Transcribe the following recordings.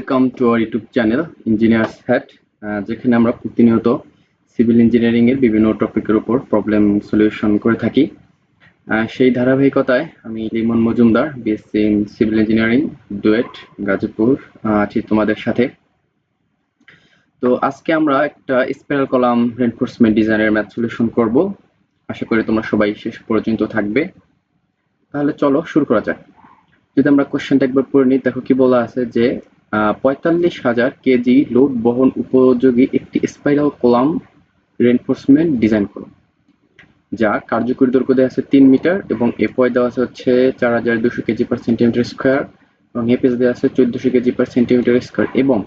Welcome to our YouTube channel Engineers Hat যেখানে আমরা প্রতিনিয়ত সিভিল ইঞ্জিনিয়ারিং এর বিভিন্ন টপিকের উপর প্রবলেম সলিউশন করে থাকি। সেই ধারাবাহিকতায় আমি Limon Majumder BSc in civil engineering DUET Gazipur আছি তোমাদের সাথে। তো আজকে আমরা একটা স্পেরাল কলাম রেনফোর্সমেন্ট ডিজাইনের ম্যাথ সলিউশন করব। আশা করি তোমরা সবাই শেষ পর্যন্ত থাকবে। তাহলে চলো শুরু করা যাক। যদি আমরা কোশ্চেনটা একবার পড়ে নিই, দেখো কি বলা আছে যে পঁয়তাল্লিশ হাজার কেজি লোড বহন উপযোগী একটি স্পাইরাল কলাম রেনফোর্সমেন্ট ডিজাইন করো। যা কার্যকরী দৈর্ঘ্য দেওয়া আছে তিন মিটার এবং এপয় দেওয়া আছে হচ্ছে চার হাজার দুশো কেজি পার সেন্টিমিটার স্কোয়ার এবং এপিএস দেওয়া আছে চোদ্দশো কেজি পার সেন্টিমিটার স্কোয়ার এবং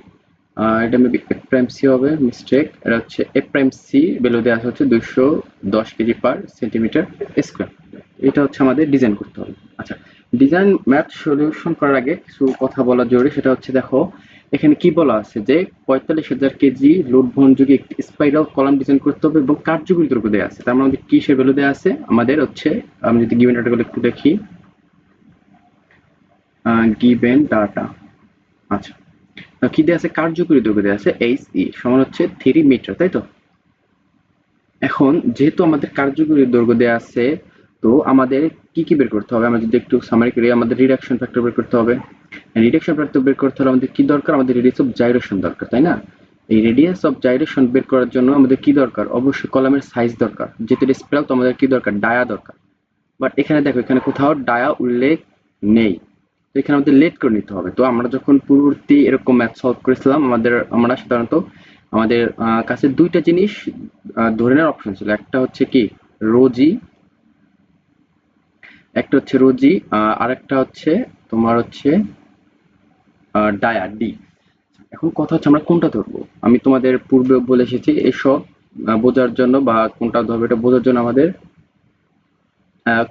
এটা মেবি প্রাইম সি হবে মিস্টেক এটা হচ্ছে এ প্রাইম সি ভ্যালু দেওয়া আছে হচ্ছে দুশো দশ কেজি পার সেন্টিমিটার স্কোয়ার এটা হচ্ছে আমাদের ডিজাইন করতে হবে। আচ্ছা ডিজাইন ম্যাথ সলিউশন করার আগে কিছু কথা বলা জরুরি, সেটা হচ্ছে দেখো, এখানে কি বলা আছে? যে পঁয়তাল্লিশ হাজার কেজি লোড বহনযোগী একটি স্পাইরাল কলাম ডিজাইন করতে হবে এবং কার্যকরী দ্রব্য দেওয়া আছে। তার মানে আমাদের কি সে ভ্যালু দেওয়া আছে? আমাদের হচ্ছে, আমি যদি গিভেন ডাটাগুলো একটু দেখি। গিভেন ডাটা আচ্ছা। কি দেওয়া আছে? কার্যকরী দ্রব্য দেওয়া আছে এইচ ই সমান হচ্ছে থ্রি মিটার তাই তো? এখন যেহেতু আমাদের কার্যকরী দৈর্ঘ্য দেওয়া আছে, তো আমাদের কি কি বের করতে হবে? আমরা যদি একটু সামারি করি আমাদের রিডাকশন ফ্যাক্টর বের করতে হবে। রিডাকশন ফ্যাক্টর বের করতে হলে আমাদের কি দরকার? আমাদের রেডিয়াস অফ জাইরেশন দরকার, তাই না? এই রেডিয়াস অফ জাইরেশন বের করার জন্য আমাদের কি দরকার? অবশ্যই কলামের সাইজ দরকার। যেহেতু স্পেরাল তো আমাদের কি দরকার? ডায়া দরকার। বাট এখানে দেখো, এখানে কোথাও ডায়া উল্লেখ নেই। তো এখানে আমাদের লেট করে নিতে হবে। তো আমরা যখন পূর্ববর্তী এরকম ম্যাথ সলভ করেছিলাম, আমাদের, আমরা সাধারণত আমাদের কাছে দুইটা জিনিস ধরে নেওয়ার অপশন ছিল। একটা হচ্ছে কি রোজি একটা হচ্ছে রোজি আর একটা হচ্ছে তোমার হচ্ছে ডায়া, ডি। এখন কথা হচ্ছে আমরা কোনটা ধরবো? আমি তোমাদের পূর্বে বলে এসেছি এসব বোঝার জন্য বা কোনটা ধরবে এটা বোঝার জন্য আমাদের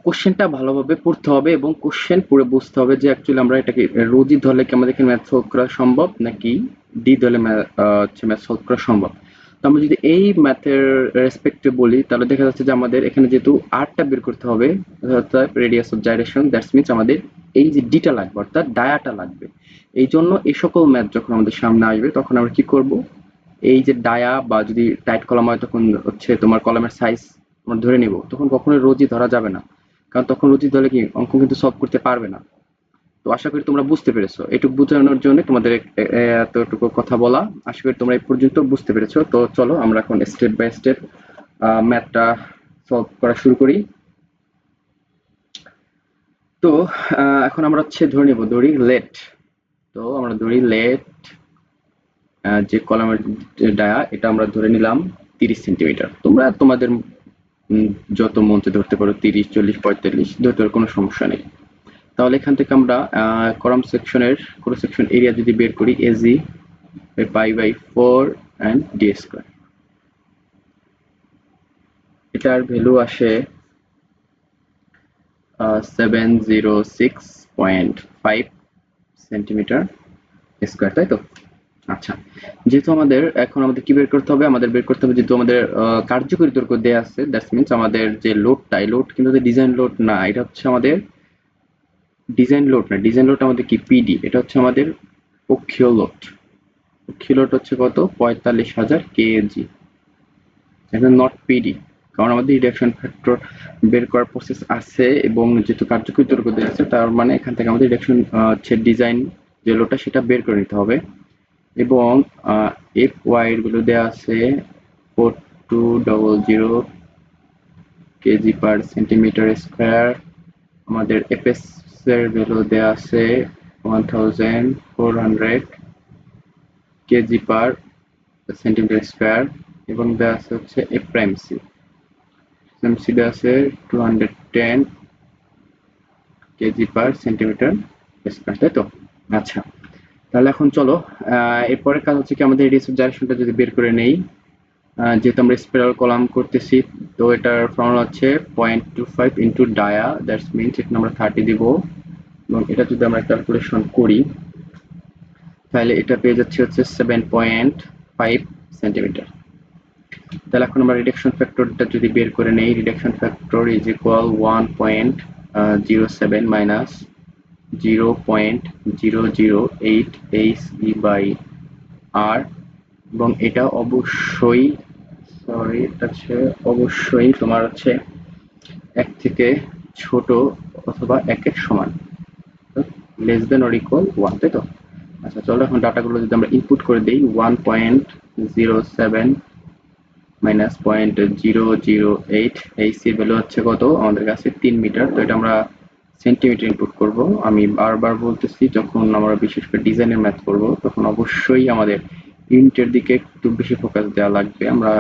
কোশ্চেনটা ভালোভাবে পড়তে হবে এবং কোশ্চেন পড়ে বুঝতে হবে যে অ্যাকচুয়ালি আমরা এটাকে, রোজি ধরলে কি আমাদের ম্যাথ সলভ করা সম্ভব নাকি ডি ধরলে হচ্ছে ম্যাথ সলভ করা সম্ভব? তো আমরা যদি এই ম্যাথের রেসপেক্টে বলি, তাহলে দেখা যাচ্ছে যে আমাদের এখানে যেহেতু আরটা বের করতে হবে, অর্থাৎ radius of gyration that's means আমাদের এই যে ডিটা লাগবে, অর্থাৎ ডায়াটা লাগবে। এই জন্য এই সকল ম্যাথ যখন আমাদের সামনে আসবে, তখন আমরা কি করব? এই যে ডায়া বা যদি টাইট কলাম হয়, তখন হচ্ছে তোমার কলামের সাইজ আমরা ধরে নিব। তখন কখনোই রোজই ধরা যাবে না। কারণ তখন রোজই ধরলে কি? অঙ্ক কিন্তু সলভ করতে পারবে না। তো আশা করি তোমরা বুঝতে পেরেছ। এটুকু বোঝানোর জন্য তোমাদের এতটুকু কথা বলা। আশা করি তোমরা এই পর্যন্ত বুঝতে পেরেছ। তো চলো, আমরা এখন স্টেপ বাই স্টেপ ম্যাথটা সলভ করা শুরু করি। তো এখন আমরা হচ্ছে ধরে নিব, দড়ি লেট। তো আমরা ধরি লেট যে কলামের ডায়া, এটা আমরা ধরে নিলাম তিরিশ সেন্টিমিটার। তোমরা তোমাদের যত মঞ্চে ধরতে পারো, তিরিশ, চল্লিশ, পঁয়তাল্লিশ, ধরতে কোনো সমস্যা নেই। তাহলে এখান থেকে আমরা কলাম সেকশনের কোনো সেকশন এরিয়া যদি বের করি AG pi by four and D square এটার ভ্যালু আসে seven zero six point five centimetre square তাই তো? আচ্ছা যেহেতু আমাদের, এখন আমাদের কি বের করতে হবে? আমাদের বের করতে হবে যেহেতু আমাদের কার্যকরী দৈর্ঘ্য দেওয়া আছে দ্যাটস মিনস আমাদের যে লোডটা এই লোড কিন্তু ডিজাইন লোড না, এটা হচ্ছে আমাদের ডিজাইন লোড না, ডিজাইন লোড আমাদের কি? পিডি এটা হচ্ছে আমাদের পক্ষীয় লোড। পক্ষীয় লোড হচ্ছে কত? পঁয়তাল্লিশ হাজার কেজি এটা নট পিডি কারণ আমাদের রিডাকশন ফ্যাক্টর বের করার প্রসেস আছে এবং যেহেতু কার্যকরী দেওয়া আছে, তার মানে এখান থেকে আমাদের রিডাকশন হচ্ছে ডিজাইন যে লোডটা, সেটা বের করে নিতে হবে। এবং এফ ওয়াই গুলো দেওয়া আছে four two double zero KG per centimetre square আমাদের এফএস এর ভ্যালু দেওয়া আছে one thousand four hundred KG per centimetre square এবং দেওয়া আছে হচ্ছে A prime C prime C দেওয়া আছে two hundred ten KG per centimetre square তাই তো? আচ্ছা তাহলে এখন চলো আহ, এরপরের কাজ হচ্ছে কি আমাদের রেডিয়াস অফ জাইরেশনটা যদি বের করে নেই যেহেতু আমরা স্পিরাল কলাম করতেছি, তো এটার ফর্মুলা হচ্ছে point two five into dia that's means এখানে আমরা থার্টি দিব। এবং এটা যদি আমরা ক্যালকুলেশন করি, তাহলে এটা পেয়ে যাচ্ছে হচ্ছে সেভেন পয়েন্ট ফাইভ সেন্টিমিটার তাহলে এখন আমরা রিডাকশন ফ্যাক্টরটা যদি বের করে নেই reduction factor is equal one point zero seven minus zero point zero zero eight H E by R এবং এটা অবশ্যই সরি এটা হচ্ছে অবশ্যই তোমার হচ্ছে এক থেকে ছোট অথবা একের সমান। Less than or equal one তাই তো? আচ্ছা চলো এখন ডাটাগুলো যদি আমরা ইনপুট করে দিই one point zero seven minus point zero zero eight এই সি ভ্যালু হচ্ছে কত? আমাদের কাছে তিন মিটার, তো এটা আমরা সেন্টিমিটার ইনপুট করব। আমি বারবার বলতেছি, যখন আমরা বিশেষ করে ডিজাইনের ম্যাথ করব, তখন অবশ্যই আমাদের ইউনিটের দিকে একটু বেশি ফোকাস দেওয়া লাগবে। আমরা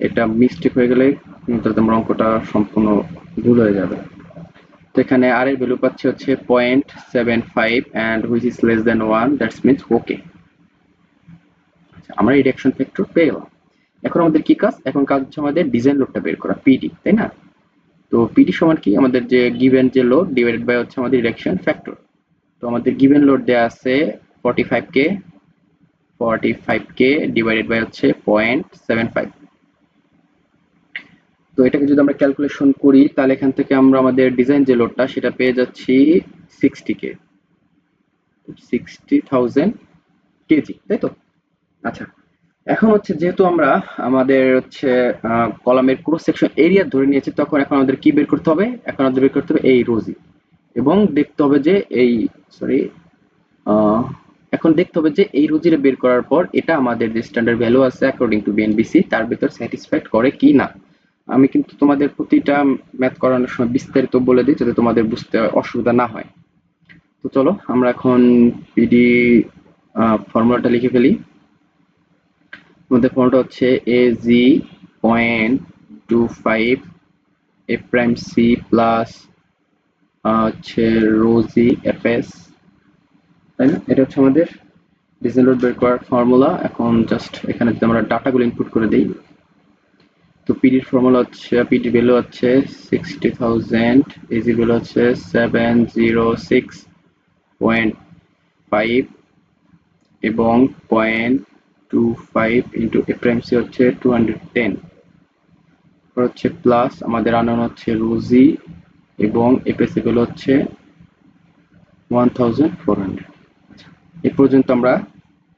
এটা মিস্টেক হয়ে গেলে তোমার অঙ্কটা সম্পূর্ণ ভুল হয়ে যাবে। তো এখানে আর এর ভ্যালু পাচ্ছি হচ্ছে point seven five and which is less than one that's means okay আমরা রিডাকশন ফ্যাক্টর পেয়ে গেলাম। এখন আমাদের কি কাজ? এখন কাজ হচ্ছে আমাদের ডিজাইন লোডটা বের করা পিডি তাই না? তো পিডি সমান কি? আমাদের যে গিভেন যে লোড ডিভাইডেড বাই হচ্ছে আমাদের রিডাকশন ফ্যাক্টর তো আমাদের গিভেন লোড দেওয়া আছে forty five K forty five K divided by হচ্ছে পয়েন্ট সেভেন ফাইভ তো এটাকে যদি আমরা ক্যালকুলেশন করি, তাহলে এখান থেকে আমরা আমাদের ডিজাইন যে লোডটা সেটা পেয়ে যাচ্ছি sixty K sixty thousand KG তাই তো? আচ্ছা এখন হচ্ছে যেহেতু আমরা আমাদের হচ্ছে কলামের ক্রস সেকশন এরিয়া ধরে নিয়েছি, তখন এখন আমাদের কি বের করতে হবে? এখন আমাদের বের করতে হবে এই রোজি এবং দেখতে হবে যে এই সরি এখন দেখতে হবে যে এই রোজিরে বের করার পর এটা আমাদের যে স্ট্যান্ডার্ড ভ্যালু আছে অ্যাকর্ডিং টু বিএনবিসি তার ভিতর স্যাটিসফাইড করে কি না? আমি কিন্তু তোমাদের প্রতিটা ম্যাথ করানোর সময় বিস্তারিত বলে দিই যাতে তোমাদের বুঝতে অসুবিধা না হয়। তো চলো, আমরা এখন পিডি ফর্মুলাটা লিখে ফেলি। আমাদের ফর্মুলাটা হচ্ছে A G point two five A prime C plus হচ্ছে রোজি এফ এস তাই না? এটা হচ্ছে আমাদের ডিজাইন লোড বের করার ফর্মুলা এখন জাস্ট এখানে যদি আমরা ডাটাগুলো ইনপুট করে দিই, তো পিডির ফর্মুলা হচ্ছে পিডি ভ্যালু হচ্ছে সিক্সটি থাউজেন্ড এজি ভ্যালু হচ্ছে seven zero six point five এবং পয়েন্ট টু ফাইভ ইন্টু এফ্রেমসি হচ্ছে টু হান্ড্রেড টেন হচ্ছে প্লাস আমাদের আনানো হচ্ছে রুজি এবং এফএসি ভ্যালু হচ্ছে ওয়ান থাউজেন্ড ফোর হান্ড্রেড এ পর্যন্ত আমরা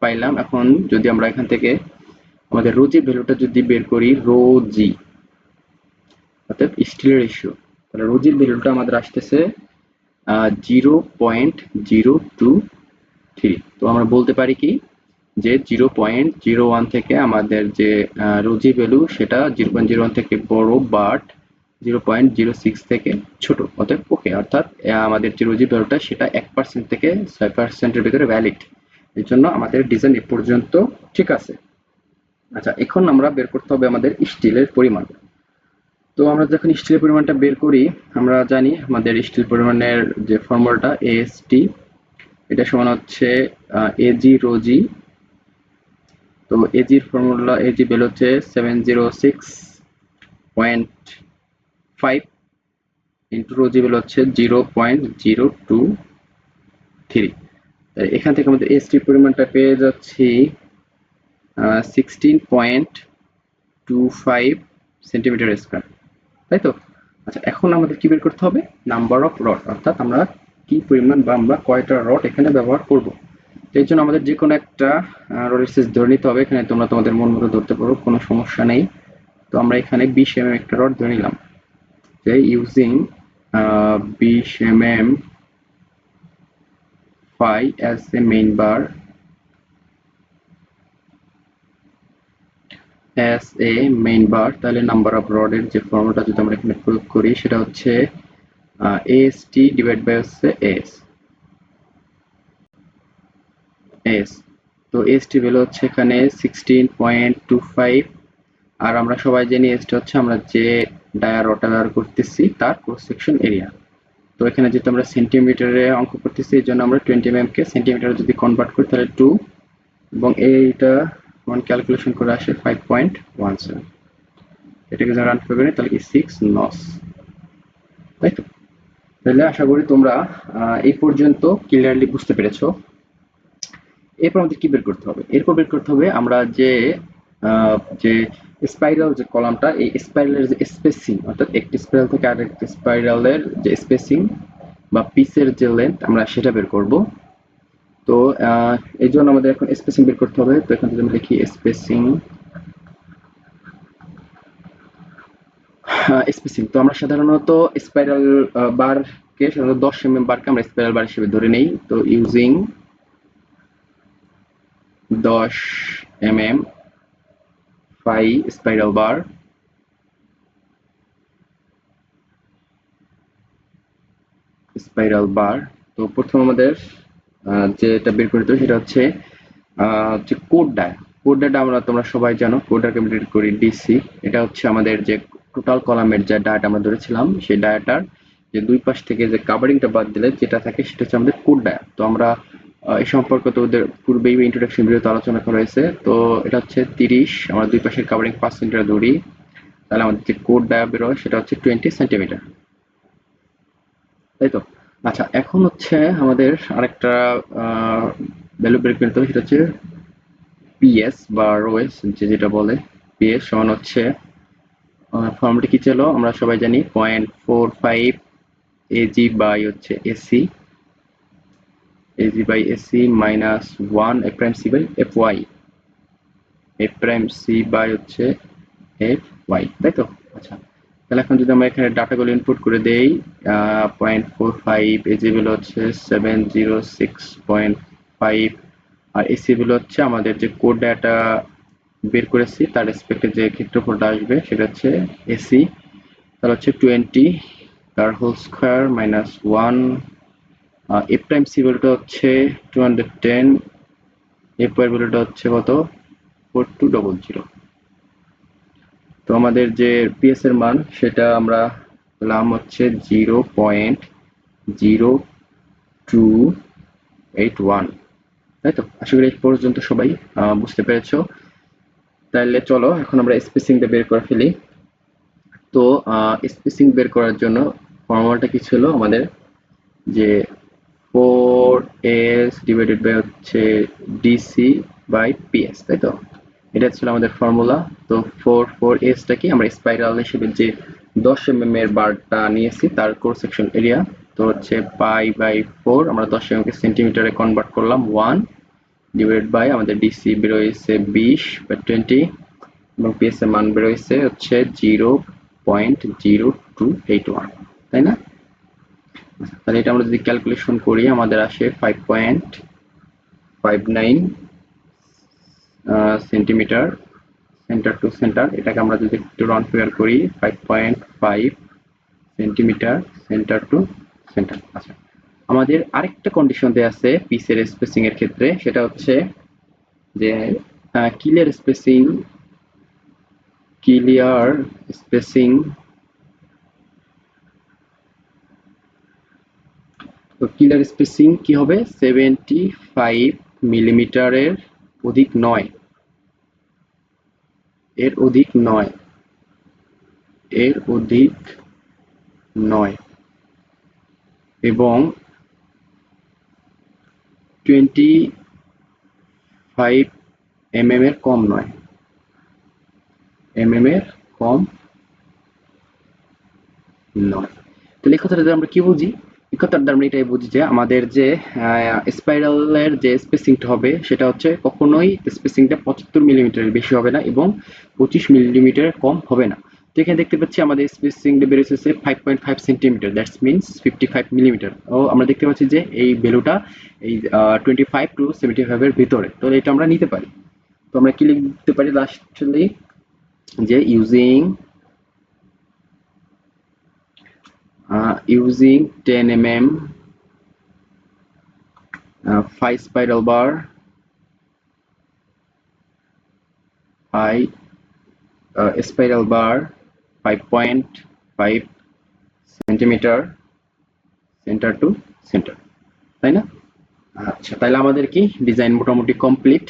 পাইলাম। এখন যদি আমরা এখান থেকে আমাদের রোজি ভ্যালুটা যদি বের করি, রোজি, অর্থাৎ স্টিল রেশিও তাহলে রোজির ভ্যালুটা আমাদের আসতেছে zero point zero two three তো আমরা বলতে পারি কি যে জিরো পয়েন্ট জিরো ওয়ান থেকে আমাদের যে রোজি ভ্যালু সেটা জিরো পয়েন্ট জিরো ওয়ান থেকে বড় but zero point zero six থেকে ছোট অর্থাৎ ওকে অর্থাৎ আমাদের যে রোজি ভ্যালুটা সেটা এক পার্সেন্ট থেকে ছয় পার্সেন্টের ভিতরে ভ্যালিড এর জন্য আমাদের ডিজাইন এ পর্যন্ত ঠিক আছে। আচ্ছা এখন আমরা বের করতে হবে আমাদের স্টিলের পরিমাণ। তো আমরা যখন স্টিলের পরিমাণটা বের করি, আমরা জানি আমাদের স্টিল পরিমাণের যে ফর্মুলাটা এএসটি এটা সমান হচ্ছে এজি রোজি তো এজির ফর্মুলা এজি বেল হচ্ছে seven zero six point five into রোজি বেল হচ্ছে zero point zero two three এখান থেকে আমাদের এসটি পরিমাণটা পেয়ে যাচ্ছি sixteen point two five centimetre square তাই তো? আচ্ছা এখন আমাদের কি বের করতে হবে? নাম্বার অফ রড অর্থাৎ আমরা কি পরিমাণ বা আমরা কয়টা রড এখানে ব্যবহার করব? এর জন্য আমাদের যে কোনো একটা রডের সাইজ ধরে নিতে হবে। এখানে তোমরা তোমাদের মন মতো ধরতে পারো, কোনো সমস্যা নেই। তো আমরা এখানে বিশ এম একটা রড ধরে নিলাম। ইউজিং বিশ M M phi as a main bar, as a main bar, তাহলে নাম্বার অফ রডের যে ফর্মুলাটা যদি আমরা এখানে প্রয়োগ করি, সেটা হচ্ছে AST ডিভাইড বাই হচ্ছে S. S. তো AST ভ্যালু হচ্ছে এখানে 16.25 আর আমরা সবাই জানি এসটি হচ্ছে আমরা যে ডায়া রডটা করতেছি তার ক্রস সেকশন এরিয়া তো এখানে যেহেতু আমরা সেন্টিমিটারে অঙ্ক করতেছি, এই জন্য আমরা টোয়েন্টি এম কে সেন্টিমিটারে যদি কনভার্ট করি, তাহলে টু এবং এইটা ওয়ান ক্যালকুলেশন করে আসে ফাইভ পয়েন্ট ওয়ান সেভেন এটাকে যদি রান করবেন তাহলে কি সিক্স নস তাই তো? তাহলে আশা করি তোমরা এই পর্যন্ত ক্লিয়ারলি বুঝতে পেরেছ। এরপর আমাদের কি বের করতে হবে? এরপর বের করতে হবে আমরা যে যে স্পাইরাল যে কলামটা, এই স্পাইরালের যে স্পেসিং অর্থাৎ একটি স্পাইরাল থেকে আরেকটি স্পাইরালের যে স্পেসিং বা পিসের যে লেন্থ আমরা সেটা বের করব। তো এই জন্য আমাদের এখন স্পেসিং বের করতে হবে। তো এখান থেকে আমি লিখি স্পেসিং স্পেসিং তো আমরা সাধারণত স্পাইরাল বারকে সাধারণত দশ এম এম বারকে আমরা স্পাইরাল বার হিসেবে ধরে নেই। তো ইউজিং দশ M phi spiral bar. Spiral bar. তো প্রথম আমাদের যেটা বের করতে সেটা হচ্ছে যে কোড ডায়া। কোড ডাটা আমরা, তোমরা সবাই জানো, কোড ডাকে আমরা করি ডিসি। এটা হচ্ছে আমাদের যে টোটাল কলামের যে ডায়াটা আমরা ধরেছিলাম, সেই ডায়াটার যে দুই পাশ থেকে যে কাভারিংটা বাদ দিলে যেটা থাকে সেটা হচ্ছে আমাদের কোড ডায়া। তো আমরা এই সম্পর্কে তো ওদের পূর্বেই ইন্ট্রোডাকশন ভিডিওতে আলোচনা করা হয়েছে। তো এটা হচ্ছে তিরিশ, আমরা দুই পাশের কাভারিং পাঁচ সেন্টিমিটার ধরি তাহলে আমাদের যে কোড ডায়া বেরোয় সেটা হচ্ছে টোয়েন্টি সেন্টিমিটার তাই তো? আচ্ছা এখন হচ্ছে আমাদের আরেকটা ভ্যালু বের করতে হবে, সেটা হচ্ছে পিএস বা রোএস যে যেটা বলে পিএস সমান হচ্ছে ফর্মুলাটি কি ছিল? আমরা সবাই জানি point four five AG by হচ্ছে AC by AC minus one F prime C by F Y F prime C by হচ্ছে ওয়াই তাই তো? আচ্ছা তাহলে এখন যদি আমরা এখানে ডাটাগুলো ইনপুট করে দেই পয়েন্ট ফোর ফাইভ এজি বিল হচ্ছে seven zero six point five আর এসি বিল হচ্ছে আমাদের যে কোড ডাটা বের করেছি, তার রেসপেক্টে যে ক্ষেত্রফলটা আসবে, সেটা হচ্ছে এসি তাহলে হচ্ছে টোয়েন্টি তার whole square minus one F time C বিলটা হচ্ছে two hundred ten F Y বিলটা হচ্ছে কত? ফোর টু ডবল জিরো তো আমাদের যে পিএস এর মান, সেটা আমরা পেলাম হচ্ছে zero point zero two eight one তাই তো? আশা করি পর্যন্ত সবাই বুঝতে পেরেছ। তাহলে চলো, এখন আমরা স্পেসিংটা বের করে ফেলি। তো স্পেসিং বের করার জন্য ফর্মুলাটা কি ছিল? আমাদের যে ফোর এস ডিভাইডেড বাই হচ্ছে ডিসি বাই পিএস তাই তো? এটা ছিল আমাদের ফর্মুলা তো ফোর ফোর এসটা কি আমরা স্পাইরাল হিসেবে যে দশ এম এম এর বারটা নিয়েছি, তার কোর সেকশন এরিয়া তো হচ্ছে পাই বাই ফোর আমরা দশ এম কে সেন্টিমিটারে কনভার্ট করলাম ওয়ান ডিভাইড বাই আমাদের ডিসি বেরোয়েছে বিশ বা টোয়েন্টি এবং পিএস এর মান বেরোয়েছে হচ্ছে zero point zero two eight one তাই না? তাহলে এটা আমরা যদি ক্যালকুলেশন করি, আমাদের আসে five point five nine centimetre centre to centre এটাকে আমরা যদি একটু রাউন্ড ফিগার করি five point five centimetre centre to centre আচ্ছা আমাদের আরেকটা কন্ডিশন দেওয়া আছে পিসের স্পেসিং এর ক্ষেত্রে, সেটা হচ্ছে যে কিলিয়ার স্পেসিং কিলিয়ার স্পেসিং তো কিলার স্পেসিং কি হবে? সেভেন্টি ফাইভ মিলিমিটারের অধিক নয়। এর অধিক নয়। এর অধিক নয়। এবং টোয়েন্টি ফাইভ এম এর কম নয়। এম এর কম নয়। তাহলে কথাটা আমরা কি বুঝি? দ্বারা আমরা এটাই বুঝি যে আমাদের যে স্পাইরালের যে স্পেসিংটা হবে, সেটা হচ্ছে কখনোই স্পেসিংটা পঁচাত্তর মিলিমিটারের বেশি হবে না এবং পঁচিশ মিলিমিটারের কম হবে না। তো এখানে দেখতে পাচ্ছি আমাদের স্পেসিংটা বেড়েছে five point five centimetre that's means fifty five millimetre ও আমরা দেখতে পাচ্ছি যে এই ভ্যালুটা এই টোয়েন্টি ফাইভ টু সেভেন্টি ফাইভের ভিতরে। তো এটা আমরা নিতে পারি। তো আমরা কি লিখতে পারি লাস্টলি যে using uh, using 10 mm uh, 5 spiral bar 5 uh, spiral bar 5.5 centimeter center to center তাই না? আচ্ছা তাহলে আমাদের কি ডিজাইন মোটামুটি কমপ্লিট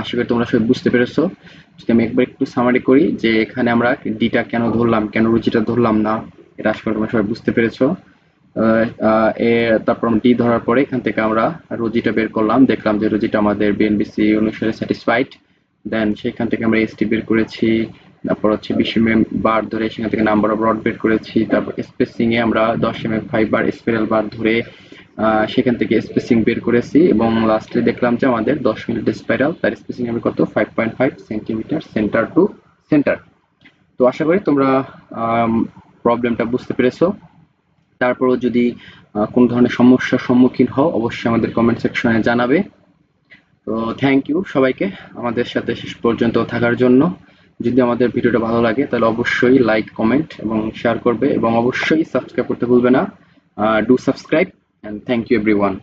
আশা করি তোমরা সবাই বুঝতে পেরেছ। যদি আমি একবার একটু সামারি করি যে এখানে আমরা ডিটা কেন ধরলাম কেন রুচিটা ধরলাম না এটা আশা তোমরা সবাই বুঝতে পেরেছ। তারপর ডি ধরার পরে এখান থেকে আমরা রোজিটা বের করলাম। দেখলাম যে রোজিটা আমাদের বিএনবিসি অনুসারে স্যাটিসফাইড দেন সেখান থেকে আমরা এসটি বের করেছি। তারপর হচ্ছে বিশ এম এম বার ধরে সেখান থেকে নাম্বার অফ রড বের করেছি। তারপর স্পেসিং এ আমরা দশ M M five bar spiral bar ধরে সেখান থেকে স্পেসিং বের করেছি। এবং লাস্টে দেখলাম যে আমাদের দশ মিনিট স্পাইরাল তার স্পেসিং হবে কত? Five point five centimetre centre to centre তো আশা করি তোমরা প্রবলেমটা বুঝতে পেরেছ? তারপরও যদি কোনো ধরনের সমস্যার সম্মুখীন হও, অবশ্যই আমাদের কমেন্ট সেকশনে জানাবে। তো থ্যাংক ইউ সবাইকে আমাদের সাথে শেষ পর্যন্ত থাকার জন্য। যদি আমাদের ভিডিওটা ভালো লাগে, তাহলে অবশ্যই লাইক কমেন্ট এবং শেয়ার করবে এবং অবশ্যই সাবস্ক্রাইব করতে ভুলবে না। Do subscribe and thank you everyone